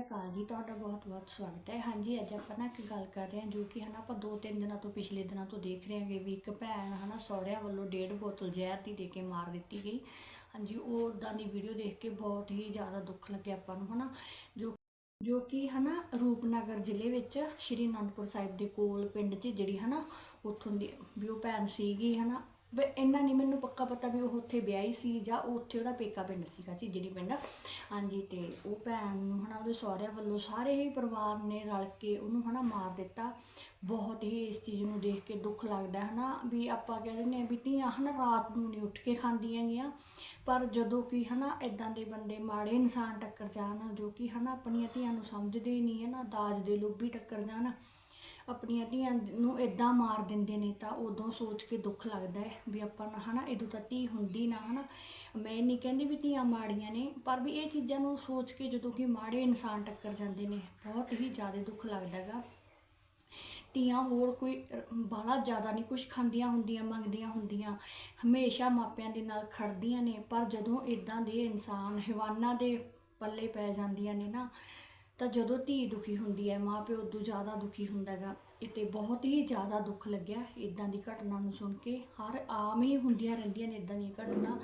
ਅਕਾਲ ਜੀ, ਤੁਹਾਡਾ ਬਹੁਤ-ਬਹੁਤ ਸਵਾਗਤ ਹੈ। ਹਾਂਜੀ, ਅੱਜ ਆਪਾਂ ਨਾ ਇੱਕ ਗੱਲ ਕਰ ਰਹੇ ਹਾਂ, ਜੋ ਕਿ ਹਨਾ ਆਪਾਂ ਦੋ ਤਿੰਨ ਦਿਨਾਂ ਤੋਂ ਪਿਛਲੇ ਦਿਨਾਂ ਤੋਂ ਦੇਖ ਰਹੇ ਹਾਂਗੇ ਵੀ ਇੱਕ ਭੈਣ ਹਨਾ ਸਹੁਰਿਆਂ ਵੱਲੋਂ ਡੇਢ ਬੋਤਲ ਜ਼ਹਿਰ ਦੀ ਦੇ ਕੇ ਮਾਰ ਦਿੱਤੀ ਗਈ। ਹਾਂਜੀ, ਉਹ ਉਦਾਂ ਦੀ ਵੀਡੀਓ ਦੇਖ ਕੇ ਬਹੁਤ ਹੀ ਜ਼ਿਆਦਾ ਦੁੱਖ ਲੱਗਿਆ ਆਪਾਂ ਨੂੰ ਹਨਾ, ਜੋ ਜੋ ਕਿ ਹਨਾ ਰੂਪਨਗਰ ਜ਼ਿਲ੍ਹੇ ਵਿੱਚ ਸ਼੍ਰੀ ਅਨੰਦਪੁਰ ਸਾਹਿਬ ਦੇ ਕੋਲ ਪਿੰਡ 'ਚ ਜਿਹੜੀ ਹਨਾ ਉੱਥੋਂ ਦੀ ਵੀ ਉਹ ਭੈਣ ਸੀਗੀ ਹਨਾ ਵੀ, ਇੰਨਾ ਨਹੀਂ ਮੈਨੂੰ ਪੱਕਾ ਪਤਾ ਵੀ ਉਹ ਉੱਥੇ ਵਿਆਹੀ ਸੀ ਜਾਂ ਉਹ ਉੱਥੇ ਉਹਦਾ ਪੇਕਾ ਪਿੰਡ ਸੀਗਾ ਜੀ ਪਿੰਡ। ਹਾਂਜੀ, ਤੇ ਉਹ ਭੈਣ ਨੂੰ ਹਨਾ, ਉਹਦੇ ਸਹੁਰਿਆਂ ਵੱਲੋਂ ਸਾਰੇ ਹੀ ਪਰਿਵਾਰ ਨੇ ਰਲ ਕੇ ਉਹਨੂੰ ਹਨਾ ਮਾਰ ਦਿੱਤਾ। ਬਹੁਤ ਹੀ ਇਸ ਚੀਜ਼ ਨੂੰ ਦੇਖ ਕੇ ਦੁੱਖ ਲੱਗਦਾ ਹਨਾ, ਵੀ ਆਪਾਂ ਕਹਿ ਦਿੰਦੇ ਆ ਵੀ ਧੀਆਂ ਹਨਾ ਰਾਤ ਨੂੰ ਨਹੀਂ ਉੱਠ ਕੇ ਖਾਂਦੀਆਂ ਗੀਆਂ। ਪਰ ਜਦੋਂ ਕਿ ਹਨਾ ਇਦਾਂ ਦੇ ਬੰਦੇ ਮਾੜੇ ਇਨਸਾਨ ਟੱਕਰ ਜਾਣ, ਜੋ ਕਿ ਹਨਾ ਆਪਣੀਆਂ ਧੀਆਂ ਨੂੰ ਸਮਝਦੇ ਹੀ ਨਹੀਂ ਹਨਾ, ਦਾਜ ਦੇ ਲੋਭੀ ਟੱਕਰ ਜਾਣ। ਆਪਣੀਆਂ ਧੀਆਂ ਨੂੰ ਇਦਾਂ ਮਾਰ ਦਿੰਦੇ ਨੇ ਤਾਂ ਉਦੋਂ ਸੋਚ ਕੇ ਦੁੱਖ ਲੱਗਦਾ ਹੈ ਵੀ ਆਪਾਂ ਨਾ, ਹਨਾ ਇਦੋਂ ਤਾਂ ਧੀ ਹੁੰਦੀ ਨਾ, ਹਨਾ। ਮੈਂ ਨਹੀਂ ਕਹਿੰਦੀ ਵੀ ਧੀਆਂ ਮਾੜੀਆਂ ਨੇ, ਪਰ ਵੀ ਇਹ ਚੀਜ਼ਾਂ ਨੂੰ ਸੋਚ ਕੇ ਜਦੋਂ ਕਿ ਮਾੜੇ ਇਨਸਾਨ ਟੱਕਰ ਜਾਂਦੇ ਨੇ, ਬਹੁਤ ਹੀ ਜ਼ਿਆਦਾ ਦੁੱਖ ਲੱਗਦਾ ਗਾ ਧੀਆਂ ਹੋਰ ਕੋਈ, ਬਾਹਲਾ ਜ਼ਿਆਦਾ ਨਹੀਂ ਕੁਝ ਖਾਂਦੀਆਂ ਹੁੰਦੀਆਂ, ਮੰਗਦੀਆਂ ਹੁੰਦੀਆਂ, ਹਮੇਸ਼ਾ ਮਾਪਿਆਂ ਦੇ ਨਾਲ ਖੜਦੀਆਂ ਨੇ, ਪਰ ਜਦੋਂ ਇਦਾਂ ਦੇ ਇਨਸਾਨ, ਹੈਵਾਨਾਂ ਦੇ ਪੱਲੇ ਪੈ ਜਾਂਦੀਆਂ ਨੇ ਨਾ ਤਾਂ ਜਦੋਂ ਧੀ ਦੁਖੀ ਹੁੰਦੀ ਹੈ, ਮਾਂ ਪਿਓ ਉਦੋਂ ਜ਼ਿਆਦਾ ਦੁਖੀ ਹੁੰਦਾ ਹੈਗਾ ਇਹ ਤੇ ਬਹੁਤ ਹੀ ਜ਼ਿਆਦਾ ਦੁੱਖ ਲੱਗਿਆ। ਇਦਾਂ ਦੀ ਘਟਨਾ ਨੂੰ ਸੁਣ ਕੇ ਹਰ ਆਮ ਹੀ ਹੁੰਦੀਆਂ ਰਹਿੰਦੀਆਂ ਨੇ ਇਦਾਂ ਦੀਆਂ ਘਟਨਾ।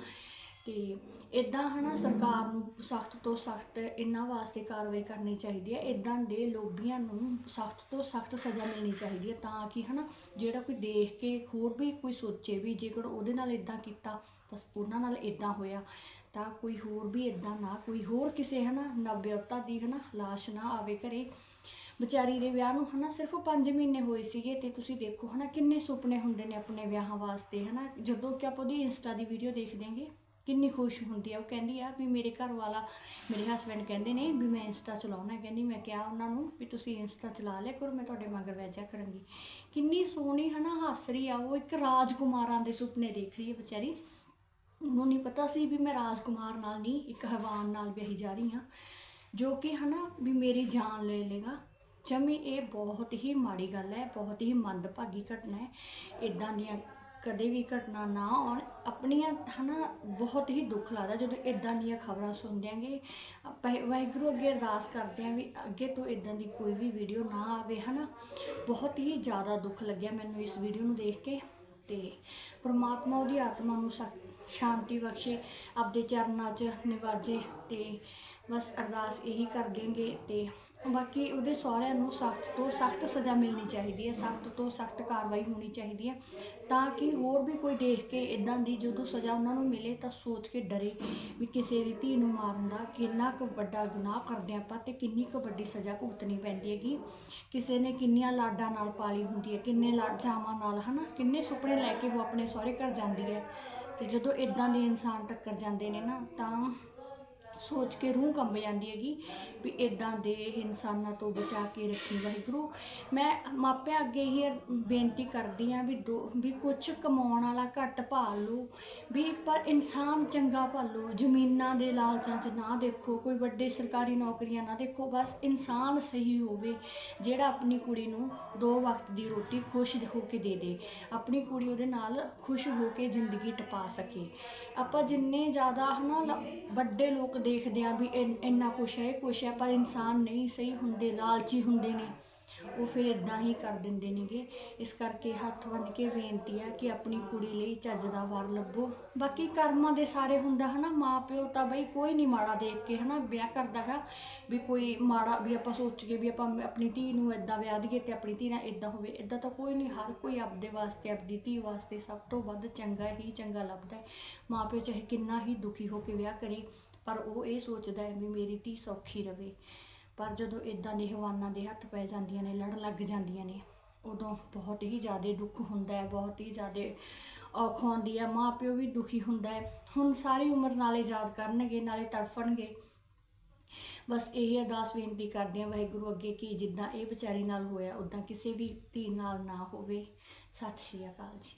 ਤੇ ਇਦਾਂ ਹਨਾ, ਸਰਕਾਰ ਨੂੰ ਸਖਤ ਤੋਂ ਸਖਤ ਇਹਨਾਂ ਵਾਸਤੇ ਕਾਰਵਾਈ ਕਰਨੀ ਚਾਹੀਦੀ ਹੈ। ਇਦਾਂ ਦੇ ਲੋਭੀਆਂ ਨੂੰ ਸਖਤ ਤੋਂ ਸਖਤ ਸਜ਼ਾ ਮਿਲਣੀ ਚਾਹੀਦੀ ਹੈ ਤਾਂ ਕਿ ਹਨਾ, ਜਿਹੜਾ ਕੋਈ ਦੇਖ ਕੇ ਹੋਰ ਵੀ ਕੋਈ ਸੋਚੇ ਵੀ ਜੇਕਰ ਉਹਦੇ ਨਾਲ ਇਦਾਂ ਕੀਤਾ, ਤਾਂ ਉਹਨਾਂ ਨਾਲ ਇਦਾਂ ਹੋਇਆ। ਤਾਂ ਕੋਈ ਹੋਰ ਵੀ ਇਦਾਂ ਨਾ, ਕੋਈ ਹੋਰ ਕਿਸੇ, ਹਨਾ ਨਵਿਅਤਾ ਦੀ, ਹਨਾ, ਲਾਸ਼ ਨਾ ਆਵੇ ਘਰੇ। ਵਿਚਾਰੀ ਦੇ ਵਿਆਹ ਨੂੰ, ਹਨਾ, ਸਿਰਫ 5 ਮਹੀਨੇ ਹੋਏ ਸੀਗੇ ਤੇ ਤੁਸੀਂ ਦੇਖੋ, ਹਨਾ, ਕਿੰਨੇ ਸੁਪਨੇ ਹੁੰਦੇ ਨੇ ਆਪਣੇ ਵਿਆਹਾਂ ਵਾਸਤੇ, ਹਨਾ। ਜਦੋਂ ਕਿ ਆਪਾਂ ਉਹਦੀ ਇੰਸਟਾ ਦੀ ਵੀਡੀਓ ਦੇਖ ਦਿਆਂਗੇ ਕਿੰਨੀ ਖੁਸ਼ ਹੁੰਦੀ ਆ। ਉਹ ਕਹਿੰਦੀ ਆ ਵੀ ਮੇਰੇ ਘਰ ਵਾਲਾ, ਮੇਰੇ ਹਸਬੰਡ ਕਹਿੰਦੇ ਨੇ ਵੀ ਮੈਂ ਇੰਸਟਾ ਚਲਾਉਣਾ। ਕਹਿੰਦੀ, ਮੈਂ ਕਿਹਾ ਉਹਨਾਂ ਨੂੰ ਵੀ ਤੁਸੀਂ ਇੰਸਟਾ ਚਲਾ ਲਿਆ ਕਰੋ, ਮੈਂ ਤੁਹਾਡੇ ਮਗਰ ਵੈਜਾ ਕਰਾਂਗੀ। ਕਿੰਨੀ ਸੋਹਣੀ, ਹਨਾ ਹੱਸ ਰਹੀ ਆ, ਉਹ ਇੱਕ ਰਾਜਕੁਮਾਰਾਂ ਦੇ ਸੁਪਨੇ ਦੇਖ ਰਹੀ ਹੈ ਵਿਚਾਰੀ। ਉਹਨੂੰ ਨਹੀਂ ਪਤਾ ਸੀ ਵੀ ਮੈਂ ਰਾਜਕੁਮਾਰ ਨਾਲ ਨਹੀਂ, ਇੱਕ ਹਵਾਨ ਨਾਲ ਵਿਆਹੀ ਜਾ ਰਹੀ ਹਾਂ, ਜੋ ਕਿ ਹਨਾ ਵੀ ਮੇਰੀ ਜਾਨ ਲੈ ਲੇਗਾ ਜਮੀ ਇਹ ਬਹੁਤ ਹੀ ਮਾੜੀ ਗੱਲ ਹੈ, ਬਹੁਤ ਹੀ ਮੰਦਭਾਗੀ ਘਟਨਾ ਹੈ। ਇਦਾਂ ਦੀਆਂ ਕਦੇ ਵੀ ਘਟਨਾ ਨਾ ਆਉਣ। ਆਪਣੀਆਂ ਹਨਾ ਬਹੁਤ ਹੀ ਦੁੱਖ ਲੱਗਦਾ ਜਦੋਂ ਇਦਾਂ ਦੀਆਂ ਖਬਰਾਂ ਸੁਣਦੇ ਆਂਗੇ। ਆਪਾਂ ਵਾਹਿਗੁਰੂ ਅੱਗੇ ਅਰਦਾਸ ਕਰਦੇ ਆਂ ਵੀ ਅੱਗੇ ਤੋਂ ਇਦਾਂ ਦੀ ਕੋਈ ਵੀ ਵੀਡੀਓ ਨਾ ਆਵੇ ਹਨਾ। ਬਹੁਤ ਹੀ ਜ਼ਿਆਦਾ ਦੁੱਖ ਲੱਗਿਆ ਮੈਨੂੰ ਇਸ ਵੀਡੀਓ ਨੂੰ ਦੇਖ ਕੇ। ਤੇ ਪ੍ਰਮਾਤਮਾ ਉਹਦੀ ਆਤਮਾ ਨੂੰ ਸਖ- ਸ਼ਾਂਤੀ ਬਖਸ਼ੇ, ਆਪਦੇ ਚਰਨਾਂ 'ਚ ਨਿਵਾਜੇ ਤੇ ਬਸ ਅਰਦਾਸ ਇਹੀ ਕਰ ਦੇਂਗੇ ਤੇ ਬਾਕੀ ਉਹਦੇ ਸਹੁਰਿਆਂ ਨੂੰ ਸਖਤ ਤੋਂ ਸਖਤ ਸਜ਼ਾ ਮਿਲਣੀ ਚਾਹੀਦੀ ਹੈ, ਸਖਤ ਤੋਂ ਸਖਤ ਕਾਰਵਾਈ ਹੋਣੀ ਚਾਹੀਦੀ ਹੈ ਤਾਂ ਕਿ ਹੋਰ ਵੀ ਕੋਈ ਦੇਖ ਕੇ ਇਦਾਂ ਦੀ ਜਦੋਂ ਸਜ਼ਾ ਉਹਨਾਂ ਨੂੰ ਮਿਲੇ ਤਾਂ ਸੋਚ ਕੇ ਡਰੇ ਵੀ ਕਿਸੇ ਦੀ ਧੀ ਨੂੰ ਮਾਰਨ ਦਾ ਕਿੰਨਾ ਕੁ ਵੱਡਾ ਗੁਨਾਹ ਕਰਦੇ ਆਪਾਂ ਤੇ ਕਿੰਨੀ ਕੁ ਵੱਡੀ ਸਜ਼ਾ ਭੁਗਤਣੀ ਪੈਂਦੀ ਹੈਗੀ। ਕਿਸੇ ਨੇ ਕਿੰਨੀਆਂ ਲਾਡਾਂ ਨਾਲ ਪਾਲੀ ਹੁੰਦੀ ਹੈ, ਕਿੰਨੇ ਲਾਡ ਚਾਵਾਂ ਨਾਲ ਹਨਾ, ਕਿੰਨੇ ਸੁਪਨੇ ਲੈ ਕੇ ਉਹ ਆਪਣੇ ਸਹੁਰੇ ਘਰ ਜਾਂਦੀ ਹੈ। ਤੇ ਜਦੋਂ ਇਦਾਂ ਦੇ ਇਨਸਾਨ ਟੱਕਰ ਜਾਂਦੇ ਨੇ ਨਾ ਤਾਂ ਸੋਚ ਕੇ ਰੂਹ ਕੰਬ ਜਾਂਦੀ ਹੈਗੀ ਵੀ ਇਦਾਂ ਦੇ ਇਨਸਾਨਾਂ ਤੋਂ ਬਚਾ ਕੇ ਰੱਖੀ ਵਾਹਿਗੁਰੂ। ਮੈਂ ਮਾਪਿਆਂ ਅੱਗੇ ਹੀ ਬੇਨਤੀ ਕਰਦੀ ਆ ਵੀ ਦੋ, ਵੀ ਕੁਝ ਕਮਾਉਣ ਵਾਲਾ ਘੱਟ ਭਾਲ ਲਓ ਵੀ ਪਰ ਇਨਸਾਨ ਚੰਗਾ ਭਾਲੋ, ਜ਼ਮੀਨਾਂ ਦੇ ਲਾਲਚਾਂ 'ਚ ਨਾ ਦੇਖੋ, ਕੋਈ ਵੱਡੇ ਸਰਕਾਰੀ ਨੌਕਰੀਆਂ ਨਾ ਦੇਖੋ, ਬਸ ਇਨਸਾਨ ਸਹੀ ਹੋਵੇ, ਜਿਹੜਾ ਆਪਣੀ ਕੁੜੀ ਨੂੰ ਦੋ ਵਕਤ ਦੀ ਰੋਟੀ ਖੁਸ਼ ਹੋ ਕੇ ਦੇ ਦੇ, ਆਪਣੀ ਕੁੜੀ ਉਹਦੇ ਨਾਲ ਖੁਸ਼ ਹੋ ਕੇ ਜ਼ਿੰਦਗੀ ਟਪਾ ਸਕੇ। ਆਪਾਂ ਜਿੰਨੇ ਜ਼ਿਆਦਾ ਹਨਾ ਲ- ਵੱਡੇ ਲੋਕ ਦੇਖਦੇ ਆ ਵੀ ਇਨ- ਇੰਨਾ ਕੁਛ ਹੈ, ਇਹ ਕੁਛ ਹੈ, ਪਰ ਇਨਸਾਨ ਨਹੀਂ ਸਹੀ ਹੁੰਦੇ, ਲਾਲਚੀ ਹੁੰਦੇ ਨੇ। ਉਹ ਫਿਰ ਇਦਾਂ ਹੀ ਕਰ ਦਿੰਦੇ ਨੇਗੇ। ਇਸ ਕਰਕੇ ਹੱਥ ਬੰਨ ਕੇ ਬੇਨਤੀ ਆ ਕਿ ਆਪਣੀ ਕੁੜੀ ਲਈ ਚੱਜ ਦਾ ਵਰ ਲੱਭੋ। ਬਾਕੀ ਕਰਮਾਂ ਦੇ ਸਾਰੇ ਹੁੰਦਾ ਹਨਾ ਮਾਂ ਪਿਓ ਤਾਂ ਬਈ ਕੋਈ ਨਹੀਂ ਮਾੜਾ ਦੇਖ ਕੇ ਹਨਾ ਵਿਆਹ ਕਰਦਾ ਕਰਦਾਗਾ ਵੀ ਕੋਈ ਮਾੜਾ, ਵੀ ਆਪਾਂ ਸੋਚੀਏ ਵੀ ਆਪਾਂ ਆਪਣੀ ਧੀ ਨੂੰ ਇਦਾਂ ਵਿਆਹ ਦਈਏ ਤੇ ਆਪਣੀ ਧੀ ਨਾਲ ਇਦਾਂ ਹੋਵੇ ਇਦਾਂ ਤਾਂ ਕੋਈ ਨਹੀਂ, ਹਰ ਕੋਈ ਆਪਦੇ ਵਾਸਤੇ, ਆਪਦੀ ਧੀ ਵਾਸਤੇ ਸਭ ਤੋਂ ਵੱਧ ਚੰਗਾ ਹੀ ਚੰਗਾ ਲੱਭਦਾ ਹੈ। ਮਾਂ ਪਿਓ ਚਾਹੇ ਕਿੰਨਾ ਹੀ ਦੁਖੀ ਹੋ ਕੇ ਵਿਆਹ ਕਰੇ ਪਰ ਉਹ ਇਹ ਸੋਚਦਾ ਹੈ ਵੀ ਮੇਰੀ ਧੀ ਸੌਖੀ ਰਵੇ। ਪਰ ਜਦੋਂ ਇਦਾਂ ਦੇ ਹਵਾਨਾਂ ਦੇ ਹੱਥ ਪੈ ਜਾਂਦੀਆਂ ਨੇ ਲੜ ਲੱਗ ਜਾਂਦੀਆਂ ਨੇ, ਉਦੋਂ ਬਹੁਤ ਹੀ ਜ਼ਿਆਦਾ ਦੁੱਖ ਹੁੰਦਾ ਹੈ, ਬਹੁਤ ਹੀ ਜ਼ਿਆਦਾ ਔਖ ਹੁੰਦੀ ਹੈ ਮਾਂ ਪਿਓ ਵੀ ਦੁਖੀ ਹੁੰਦਾ ਹੈ। ਹੁਣ ਸਾਰੀ ਉਮਰ ਨਾਲੇ ਯਾਦ ਕਰਨਗੇ, ਨਾਲੇ ਤੜਫਣਗੇ। ਬਸ ਇਹ ਅਰਦਾਸ ਬੇਨਤੀ ਕਰਦੇ ਹਾਂ, ਵਾਹਿਗੁਰੂ ਅੱਗੇ ਕਿ ਜਿੱਦਾਂ ਇਹ ਵਿਚਾਰੀ ਨਾਲ ਹੋਇਆ ਉਦਾਂ ਕਿਸੇ ਵੀ ਧੀ ਨਾਲ ਨਾ ਹੋਵੇ। ਸਤਿ ਸ਼੍ਰੀ ਅਕਾਲ ਜੀ।